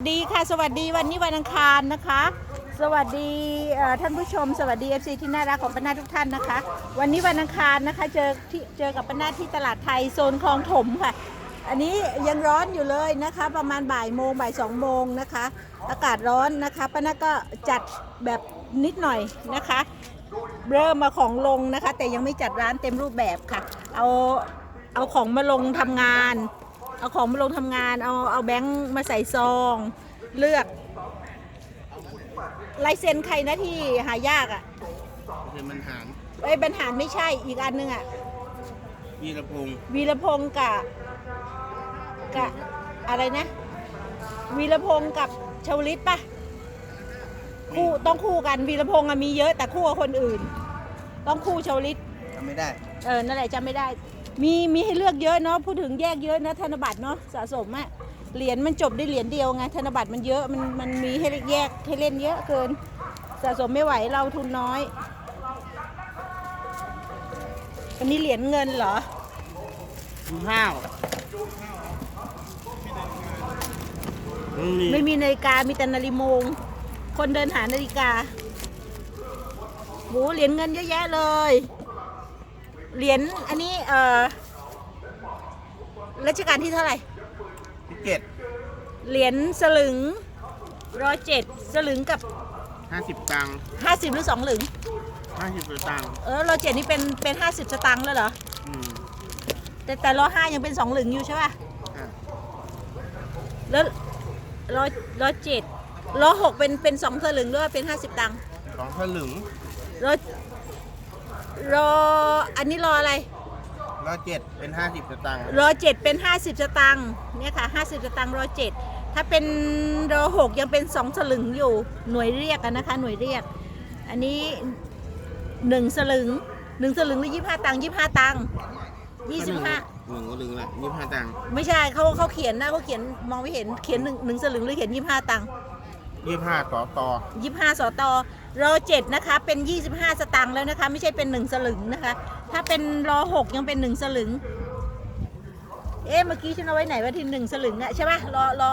ดีค่ะสวัสดีวันนี้วันอังคารนะคะ สวัสดีท่านผู้ชม สวัสดี FC ที่น่ารักของป้านาทุกท่านนะคะ วันนี้วันอังคารนะคะเจอที่เจอกับป้านาที่ตลาดไทยโซนคลองถมค่ะ อันนี้ยังร้อนอยู่เลยนะคะ ประมาณบ่ายโมงบ่ายสองโมงนะคะ อากาศร้อนนะคะป้านาก็จัดแบบนิดหน่อยนะคะ เริ่มมาของลงนะคะ แต่ยังไม่จัดร้านเต็มรูปแบบค่ะ เอาเอาของมาลงทำงาน เอาของมาลงทำงาน เอาเอาแบงค์มาใส่ซอง เลือกลายเซ็นใครนะที่หายากอะ่ะคือมันหางไอ้ยบรรหารไม่ใช่อีกอันนึงอะ่ะ วีรพงษ์วีรพงศ์กับกับอะไรนะ วีรพงศ์กับชาวลิตปะคู่ต้องคู่กันวีรพงศ์อะมีเยอะแต่คู่กับคนอื่น ต้องคู่ชาวลิต ทำไม่ได้ เออ นั่นแหละจำไม่ได้ มีมีให้เลือกเยอะเนาะพูดถึงแยกเยอะนะธนบัตรเนาะสะสมอะเหรียญมันจบได้เหรียญเดียวไงธนบัตรมันเยอะมันมันมีให้แยกให้เล่นเยอะเกิน สะสมไม่ไหวเราทุนน้อย อันนี้เหรียญเงินเหรอข้าวไม่มีไม่มีนาฬิกามีแต่นาฬิโมง คนเดินหานาฬิกาโหเหรียญเงินเยอะแยะเลย เหรียญอันนี้เอ่อรัชกาลที่เท่าไหร่พิเจ็ดเหรียญสลึงร้อยเจ็ดสลึงกับห้าสิบตังค์ห้าสิบหรือสองหลึง ห้าสิบตังค์เออร้อยเจ็ดนี่เป็นเป็นห้าสิบสตังค์แล้วเหรอ อืมแต่แต่ร้อยห้ายังเป็นสองหลึงอยู่ใช่ป่ะ อะแล้วร้อยร้อยเจ็ดร้อยหกเป็นเป็นสองสลึงหรือว่าเป็นห้าสิบตังค์สองสลึงร้อย รออันนี้รออะไร ร้อยเจ็ดเป็นห้าสิบตังค์รอเจ็ดเป็นห้าสิบสตังค์เนี่ยค่ะห้าสิบสตังค์รอเจ็ดถ้าเป็นรอหกยังเป็นสองสลึงอยู่หน่วยเรียกกันนะคะ หน่วยเรียก อันนี้หนึ่งสลึงหนึ่งสลึงหรือยี่ห้าตังค์ยี่ห้าตังค์ยี่สิบห้า หนึ่งสลึงละยี่สิบห้าตังค์ไม่ใช่เขาเขาเขียนนะเขาเขียนมองไม่เห็นเขียนหนึ่งหนึ่งสลึงหรือเขียนยี่ห้าตังค์ ยี่สิบห้าต่อต่อยี่ห้าสตอรอเจ็ดนะคะ เป็นยี่สิบห้าสตังค์แล้วนะคะ ไม่ใช่เป็นหนึ่งสลึงนะคะ ถ้าเป็นรอหกยังเป็นหนึ่งสลึง เอ๊ะเมื่อกี้ฉันเอาไว้ไหนว่าที่หนึ่งสลึงอะใช่ปะรอรอ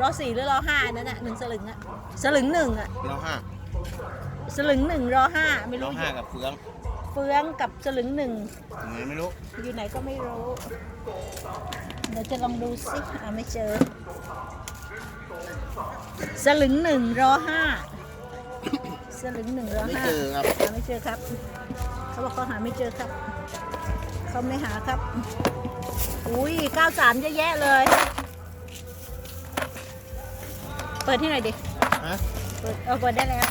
รอสี่หรือรอห้านั่นอะหนึ่งสลึงอะสลึงหนึ่งอะร้อยห้าสลึงหนึ่งรอห้าไม่ร้อรู้ยห้ากับเฟืองเฟืองกับสลึงหนึ่งยังไงไม่รู้อยู่ไหนก็ไม่รู้ เดี๋ยวจะลองดูสิอ่าไม่เจอ สลึงหนึ่งรอห้าสลึงหนึ่งรอไม่ห้าเจอครับ หาไม่เจอครับ เขาบอกเขาหาไม่เจอครับ เขาไม่หาครับ อุ้ย93เยอะแยะเลย เปิดที่ไหนอยดิ ฮะ เปิดเอาเปิดได้แล้ว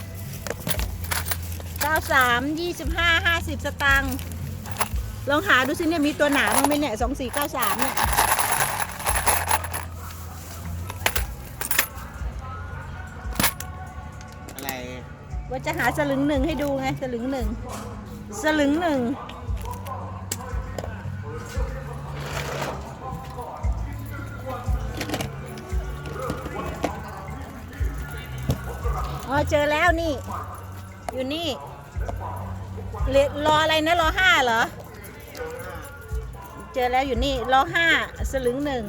93 25 50สตางค์ ลองหาดูสิเนี่ยมีตัวหนาบ้างไหมเนี่ย2493เนี่ยอะไร ว่าจะหาสลึงหนึ่งให้ดูไงสลึงหนึ่งสลึงหนึ่งอ๋อเจอแล้วนี่ อยู่นี่รออะไรนะรอห้าเหรอ เจอแล้วอยู่นี่รอห้าสลึงหนึ่ง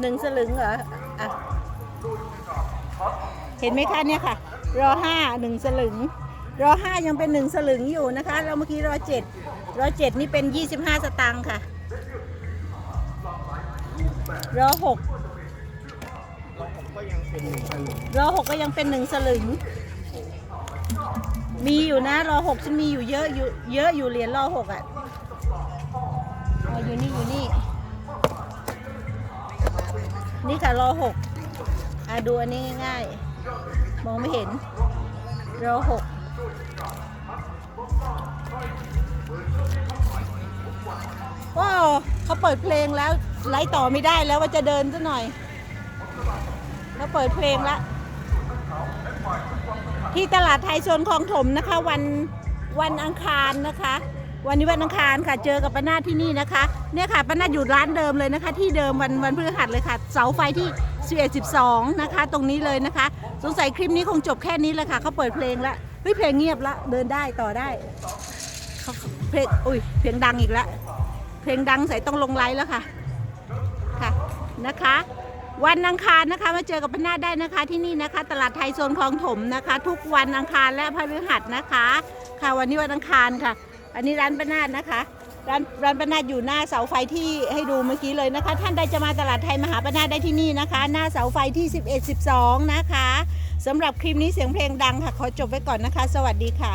หนึ่งสลึงเหรออะเห็นไหมคะเนี่ยค่ะ รอห้าหนึ่งสลึง รอห้ายังเป็นหนึ่งสลึงอยู่นะคะแล้วเมื่อกี้รอเจ็ดรอเจ็ดนี่เป็นยี่สิบห้าสตางค์ค่ะ รอหกรอหกก็ยังเป็นหนึ่งสลึง มีอยู่นะรอหกฉันมีอยู่เยอะอยู่เยอะอยู่เหรียญรอหกอะอ๋ออยู่นี่อยู่นี่ นี่ค่ะรอหกอะดูอันนี้ง่ายๆ มองไม่เห็นรอหกว้าวเขาเปิดเพลงแล้วไลฟ์ต่อไม่ได้แล้วว่าจะเดินซะหน่อยแล้วเปิดเพลงละที่ตลาดไทยโซนคลองถมนะคะ วันวันอังคารนะคะ วันนี้วันอังคารค่ะ เจอกับป้านาที่นี่นะคะ เนี่ยค่ะป้านาอยู่ร้านเดิมเลยนะคะ ที่เดิมวันวันพฤหัสเลยค่ะ เสาไฟที่ 11 12 นะคะ ตรงนี้เลยนะคะ สงสัยคลิปนี้คงจบแค่นี้แหละค่ะเขาเปิดเพลงละเฮ้ยเพลงเงียบละเดินได้ต่อได้เขาเพลงอุ้ยเพลงดังอีกละเพลงดังใส่ต้องลงไลน์แล้วค่ะค่ะนะคะ วันอังคารนะคะมาเจอกับป้านาได้นะคะที่นี่นะคะ ตลาดไทยโซนคลองถมนะคะ ทุกวันอังคารและพฤหัสนะคะ ค่ะวันนี้วันอังคารค่ะ อันนี้ร้านป้านาดนะคะ ร้านร้านป้านาดอยู่หน้าเสาไฟที่ให้ดูเมื่อกี้เลยนะคะ ท่านใดจะมาตลาดไทยมาหาป้านาดได้ที่นี่นะคะ หน้าเสาไฟที่ 11 12 นะคะสำหรับคลิปนี้เสียงเพลงดังค่ะ ขอจบไว้ก่อนนะคะ สวัสดีค่ะ